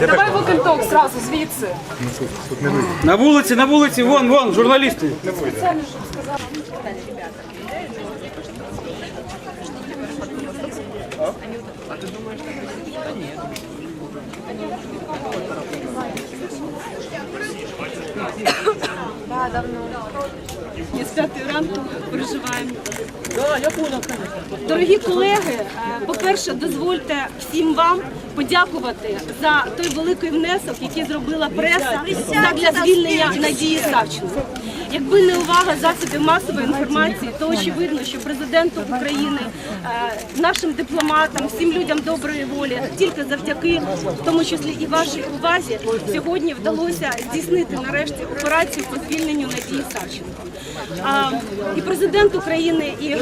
Давай вокальток сразу звідси. На вулиці, на вулиці, вон, вон, журналісти. Ми з п'ятої ранку переживаємо. Дорогі колеги, по-перше, дозвольте всім вам подякувати за той великий внесок, який зробила преса для звільнення Надії Савченко. Якби не увага засобів масової інформації, то очевидно, що президенту України, е, нашим дипломатам, всім людям доброї волі, тільки завдяки, в тому числі і вашій увазі, сьогодні вдалося здійснити нарешті операцію по звільненню Надії Савченко. І президент України, і е,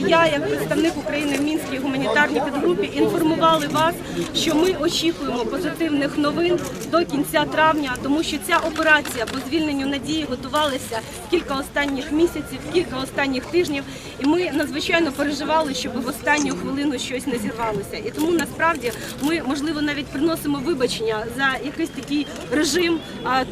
я, як представник України в Мінській гуманітарній підгрупі, інформували вас, що ми очікуємо позитивних новин до кінця травня, тому що ця операція по звільненню надії готувалася кілька останніх місяців, кілька останніх тижнів, і ми надзвичайно переживали, щоб в останню хвилину щось не зірвалося. І тому насправді ми можливо навіть приносимо вибачення за якийсь такий режим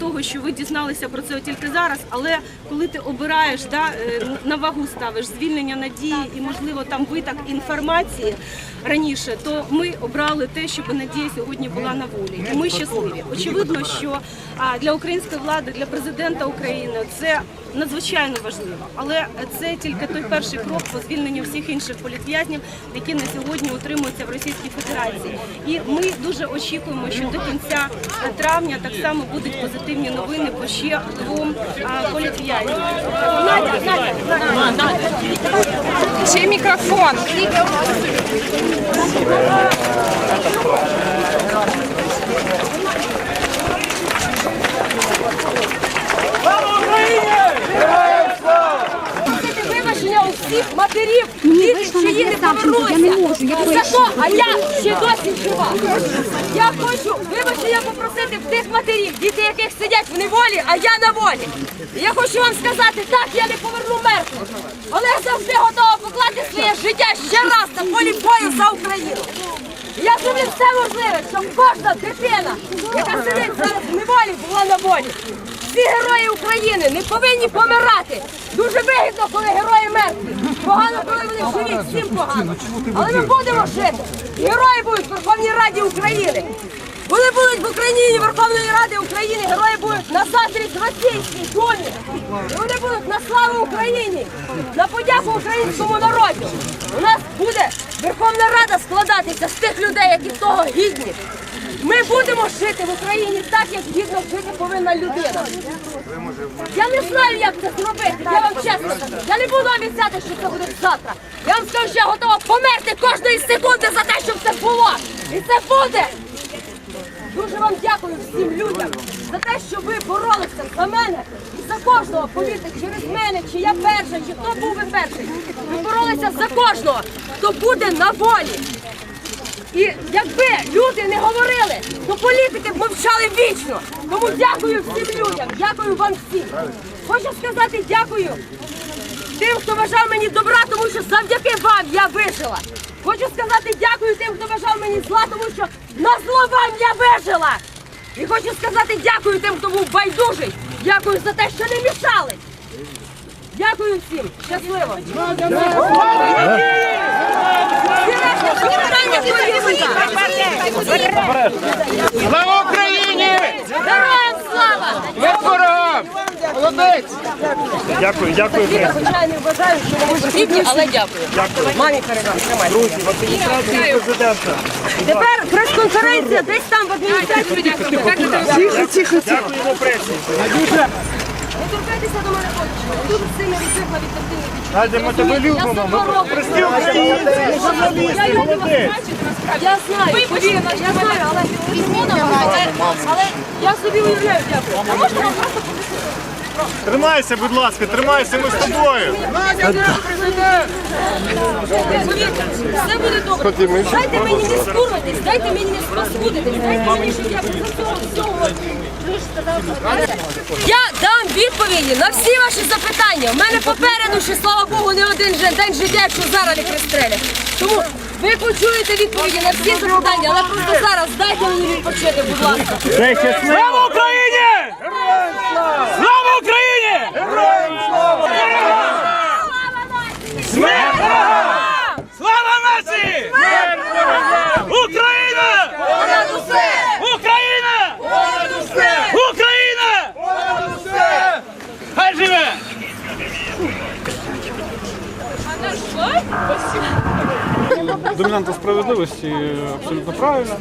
того, що ви дізналися про це тільки зараз. Але коли ти обираєш да, е, на вагу ставиш звільнення надії і можливо там виток інформації раніше, то ми обрали те, щоб надія сьогодні була на волі. І ми щасливі. Очевидно, що для української влади, для президента України це надзвичайно важливо, але це тільки той перший крок по звільненню всіх інших політв'язнів, які на сьогодні утримуються в Російській Федерації. І ми дуже очікуємо, що до кінця травня так само будуть позитивні новини по ще двом політв'язням. Чий мікрофон? вибачення у всіх матерів, діти, що її не повернулися. За то, а я ще досі жива. Я хочу вибачення попросити в тих матерів, діти яких сидять в неволі, а я на волі. Я хочу вам сказати, так, я не поверну мертвих. Але я завжди готова покласти своє життя ще раз на полі бою за Україну. Я зроблю все можливе, щоб кожна дитина, яка сидить зараз в неволі, була на волі. Всі герої України не повинні помирати. Дуже вигідно, коли герої мертві. Погано, коли вони живі, всім погано. Але ми будемо жити. Герої будуть в Верховній Раді України. Вони будуть в Україні Верховної Ради України, герої будуть на зустріч російській думі. І вони будуть на славу Україні, на подяку українському народу. У нас буде Верховна Рада складатися з тих людей, які того гідні. Ми будемо жити в Україні так, як гідно жити повинна людина. Я не знаю, як це зробити. Я вам чесно кажу. Я не буду обіцяти, що це буде завтра. Я вам скажу, що я готова померти кожної секунди за те, щоб це було. І це буде. Дуже вам дякую всім людям за те, що ви боролися за мене і за кожного, повірте, через мене, чи я перша, чи хто був би перший. Ви боролися за кожного, хто буде на волі. І якби люди не говорили, то політики б мовчали вічно. Тому дякую всім людям, дякую вам всім. Хочу сказати дякую тим, хто бажав мені добра, тому що завдяки вам я вижила. Хочу сказати дякую тим, хто бажав мені зла, тому що на зло вам я вижила. І хочу сказати дякую тим, хто був байдужий. Дякую за те, що не мішали. Дякую всім. Щасливо. Слава Україні! Героям слава! Ворогам! Молодець! Дякую, дякую. Я, звичайно, вважаю, що ви потрібні, але дякую. Мамі передам. Тримай. Друзі, в адміністрації президента. Тепер прес-конференція десь там в адміністрації. Тихо, тихо, тихо. Дякуємо пресі. Не торкайтеся до мене очі. Дуже сильно відбігла від дитини. Надя, ми тебе любимо. Ми прості українці, журналісти, молодець. Я знаю, я знаю, але але, але я собі уявляю, дякую. А можна вам просто? Тримайся, будь ласка, тримайся, ми з тобою. Все буде добре. Дайте мені не скурватись, дайте мені не спаскудитись, дайте мені, щоб я без цього всього. Я дам відповіді на всі ваші запитання. У мене попереду ще, слава Богу, не один день життя, якщо зараз не пристрелять. Тому ви почуєте відповіді на всі запитання, але просто зараз дайте мені відпочити, будь ласка. Слава Україні! Слава Україні! Смерть ворогам! Слава Україна! Україна! Україна! Хай живе! домінанта справедливості абсолютно правильно.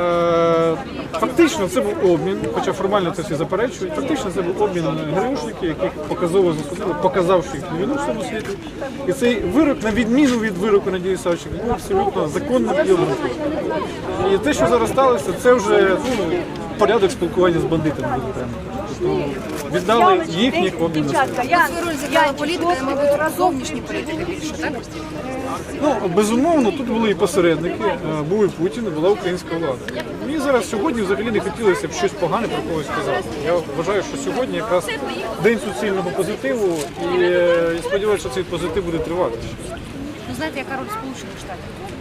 Е, Фактично це був обмін, хоча формально це всі заперечують. Фактично це був обмін ГРУшників, яких показово засудили, показавши їх війну в цьому світі. І цей вирок, на відміну від вироку Надії Савченко, був абсолютно законним і обґрунтованим. І те, що зараз сталося, це вже ну, порядок спілкування з бандитами. Тобто віддали їхніх в обмін на своїх. Я, я політика, мабуть, зовнішні політики більше, так? Ну, безумовно, тут були і посередники, е, був і Путін, і була українська влада. Мені зараз сьогодні взагалі не хотілося б щось погане про когось сказати. Я вважаю, що сьогодні якраз день суцільного позитиву, і е, я сподіваюся, що цей позитив буде тривати. Ну, знаєте, яка роль Сполучених Штатів?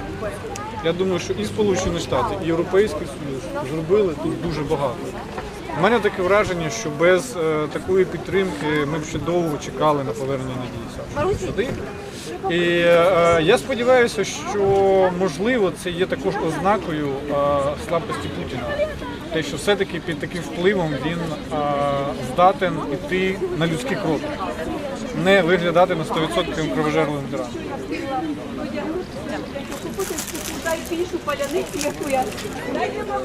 Я думаю, що і Сполучені Штати, і Європейський Союз зробили тут дуже багато. У мене таке враження, що без е, такої підтримки ми б ще довго чекали на повернення Надії Савченко сюди. І е, я сподіваюся, що можливо це є також ознакою е, слабкості Путіна. Те, що все-таки під таким впливом він е, здатен іти на людський крок, не виглядати на 100% кровожерливим тираном одягнутися, купити дай більшу паляницю, яку я дайте вам.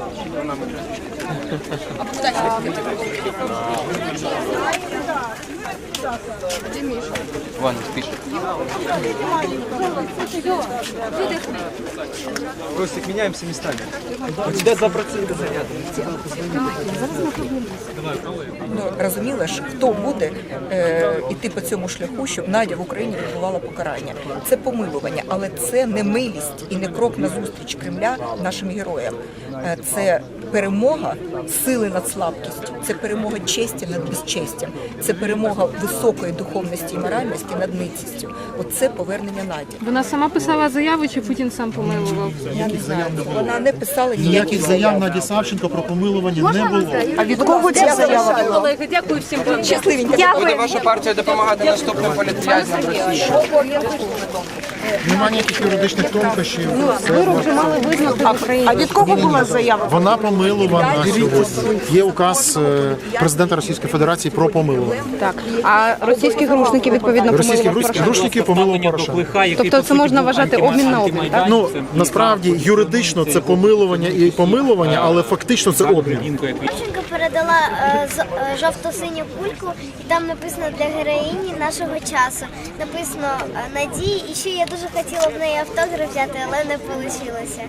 Ростик, меняемся местами. У тебя 2% заряда. Ну, розуміла ж, хто буде е, іти по цьому шляху, щоб Надя в Україні відбувала покарання. Це помилування, але це не милість і не крок на зустріч Кремля нашим героям. Е, це перемога сили над слабкістю, це перемога честі над безчестям, це перемога високої духовності і моральності над ницістю. Оце повернення Наді. Вона сама писала заяви, чи Путін сам помилував? Я не знаю, вона не писала ніяких Ніяких заяв заяв. Наді Савченко про помилування не було. А від кого ця заява була? Колеги, дякую всім вам. Щасливенька. Буде ваша партія допомагати наступним політв'язням Росії? Нема ніяких юридичних тонкощів. Вирок вже мали визнати в А від кого була заява? Вона помилувана сьогодні. Є указ е, президента Російської Федерації про помилування. Так. А російські грушники, відповідно, Російські помилував Порошенко. грушники помилував Порошенко. Тобто це можна вважати обмін на обмін, так? Ну насправді юридично це помилування і помилування, але фактично це обмін. Дівчинка передала е, з- е, жовто-синю кульку, і там написано для героїні нашого часу. Написано е, Надії, і ще я дуже хотіла в неї автограф взяти, але не вийшло.